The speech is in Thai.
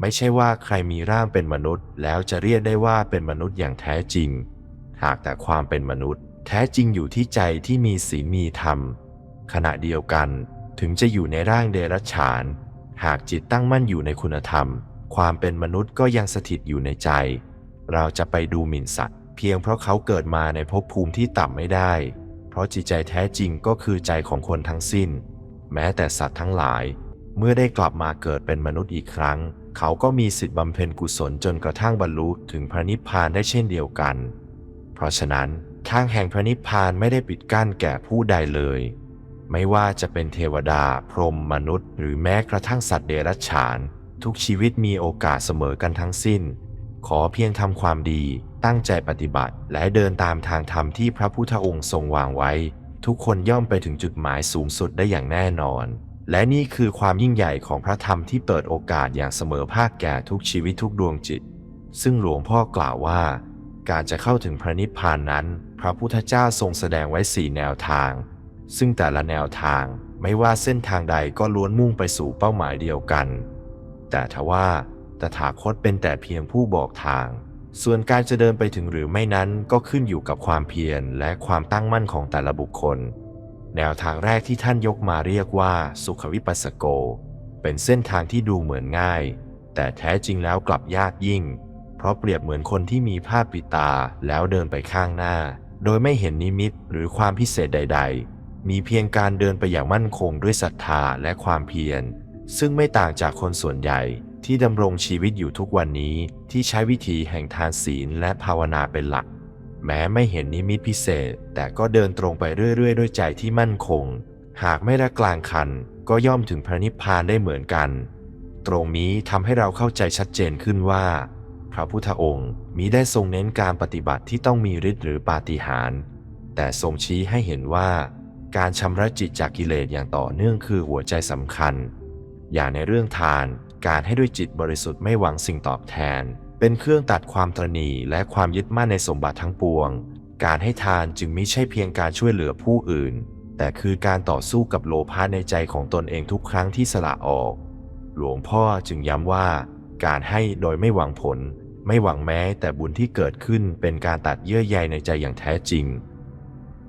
ไม่ใช่ว่าใครมีร่างเป็นมนุษย์ แล้วจะเรียกได้ว่าเป็นมนุษย์อย่างแท้จริง หากแต่ความเป็นมนุษย์ แท้จริงอยู่ที่ใจที่มีศีลมีธรรม ขณะเดียวกันถึงจะอยู่ในร่างเดรัจฉาน หากจิตตั้งมั่นอยู่ในคุณธรรม ความเป็นมนุษย์ก็ยังสถิตอยู่ในใจ เราจะไปดูหมิ่นสัตว์ เพียงเพราะเขาเกิดมาในภพภูมิที่ต่ำไม่ได้ เพราะจิตใจแท้จริงก็คือใจของคนทั้งสิ้น แม้แต่สัตว์ทั้งหลาย เมื่อได้กลับมาเกิดเป็นมนุษย์อีกครั้ง เขาก็มีสิทธิ์บำเพ็ญกุศลจนกระทั่งบรรลุถึงพระนิพพานได้เช่นเดียวกัน เพราะฉะนั้นทางแห่งพระนิพพานไม่ได้ปิดกั้นแก่ผู้ใดเลย ไม่ว่าจะเป็นเทวดา พรหมมนุษย์ หรือแม้กระทั่งสัตว์เดรัจฉาน ทุกชีวิตมีโอกาสเสมอกันทั้งสิ้น ขอเพียงทำความดี ตั้งใจปฏิบัติ และเดินตามทางธรรมที่พระพุทธองค์ทรงวางไว้ ทุกคนย่อมไปถึงจุดหมายสูงสุดได้อย่างแน่นอน และนี่คือความยิ่งใหญ่ของพระธรรมที่เปิดโอกาสอย่างเสมอภาคแก่ทุกชีวิตทุกดวงจิต ซึ่งหลวงพ่อกล่าวว่า การจะเข้าถึงพระนิพพานนั้น พระพุทธเจ้าทรงแสดงไว้สี่แนวทาง ซึ่งแต่ละแนวทางไม่ว่าเส้นทางใดก็ล้วนมุ่งไปสู่เป้าหมายเดียวกัน แต่ทว่าตถาคตเป็นแต่เพียงผู้บอกทาง ส่วนการจะเดินไปถึงหรือไม่นั้นก็ขึ้นอยู่กับความเพียรและความตั้งมั่นของแต่ละบุคคล แนวทางแรกที่ท่านยกมาเรียกว่าสุขวิปัสสโก เป็นเส้นทางที่ดูเหมือนง่าย แต่แท้จริงแล้วกลับยากยิ่ง เพราะเปรียบเหมือนคนที่มีผ้าปิดตาแล้วเดินไปข้างหน้า โดยไม่เห็นนิมิตหรือความพิเศษใด ๆ มีเพียงการเดินไปอย่างมั่นคงด้วยศรัทธาและความเพียร ซึ่งไม่ต่างจากคนส่วนใหญ่ที่ดำรงชีวิตอยู่ทุกวันนี้ที่ใช้วิธีแห่งทานศีลและภาวนาเป็นหลัก แม้ไม่เห็นนิมิตพิเศษ แต่ก็เดินตรงไปเรื่อยๆ ด้วยใจที่มั่นคง หากไม่ละกลางคัน ก็ย่อมถึงพระนิพพานได้เหมือนกัน ตรงนี้ทำให้เราเข้าใจชัดเจนขึ้นว่า พระพุทธองค์มิได้ทรงเน้นการปฏิบัติที่ต้องมีฤทธิ์หรือปาฏิหาริย์แต่ทรงชี้ให้เห็นว่า การชำระจิตจากกิเลสอย่างต่อเนื่องคือหัวใจสำคัญ อย่างในเรื่องทานการให้ด้วยจิตบริสุทธิ์ไม่หวังสิ่งตอบแทน เป็นเครื่องตัดความตรณีและความยึดมั่นในสมบัติทั้งปวง การให้ทานจึงไม่ใช่เพียงการช่วยเหลือผู้อื่น แต่คือการต่อสู้กับโลภะในใจของตนเองทุกครั้งที่สละออก หลวงพ่อจึงย้ำว่า การให้โดยไม่หวังผล ไม่หวังแม้แต่บุญที่เกิดขึ้นเป็นการตัดเยื่อใยในใจอย่างแท้จริง